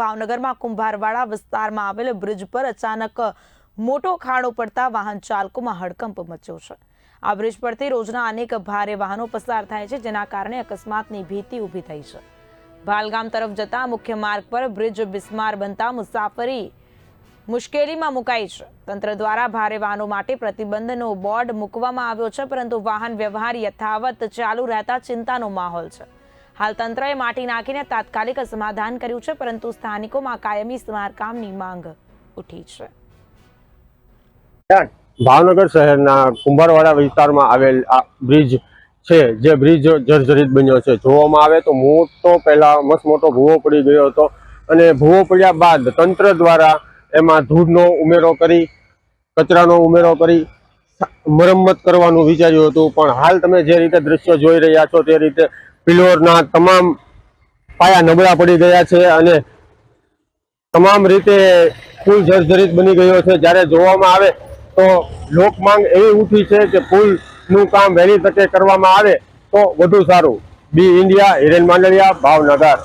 ભાવનગરમાં કુંભારવાડા વિસ્તારમાં આવેલ બ્રિજ પર અચાનક મોટો ખાડો પડતા વાહન ચાલકોમાં હડકંપ મચ્યો છે. આ બ્રિજ પરથી રોજના અનેક ભારે વાહનો પસાર થાય છે, જેના કારણે અકસ્માતની ભીતિ ઊભી થઈ છે. ભાલગામ તરફ જતા મુખ્ય માર્ગ પર બ્રિજ બિસ્માર બનતા મુસાફરી મુશ્કેલીમાં મુકાઈ છે. તંત્ર દ્વારા ભારે વાહનો માટે પ્રતિબંધનો બોર્ડ મૂકવામાં આવ્યો છે, પરંતુ વાહન વ્યવહાર યથાવત ચાલુ રહેતા ચિંતાનો માહોલ છે. હાલ તંત્રએ માટી નાખીને તાત્કાલિક સમાધાન કર્યું છે, પરંતુ સ્થાનિકોમાં કાયમી સમારકામની માંગ ઉઠી છે. ભાવનગર શહેરના કુંભારવાડા વિસ્તારમાં આવેલ આ બ્રિજ છે, જે બ્રિજ જર્જરિત બન્યો છે. જોવામાં આવે તો મોટો પહેલા મસ્ત મોટો ભૂવો પડી ગયો હતો અને ભૂવો પડ્યા બાદ તંત્ર દ્વારા એમાં ધૂળનો ઉમેરો કરી, કચરાનો ઉમેરો કરી મરમ્મત કરવાનું વિચાર્યું હતું. પણ હાલ તમે જે રીતે દ્રશ્યો જોઈ રહ્યા છો, તે રીતે પિલોરના તમામ પાયા નબળા પડી ગયા છે અને તમામ રીતે પુલ જર્જરિત બની ગયો છે. જ્યારે જોવામાં આવે તો લોકમાંગ એવી ઉઠી છે કે પુલનું કામ વહેલી તકે કરવામાં આવે તો વધુ સારું. B India Hiren Mandaliya Bhavnagar.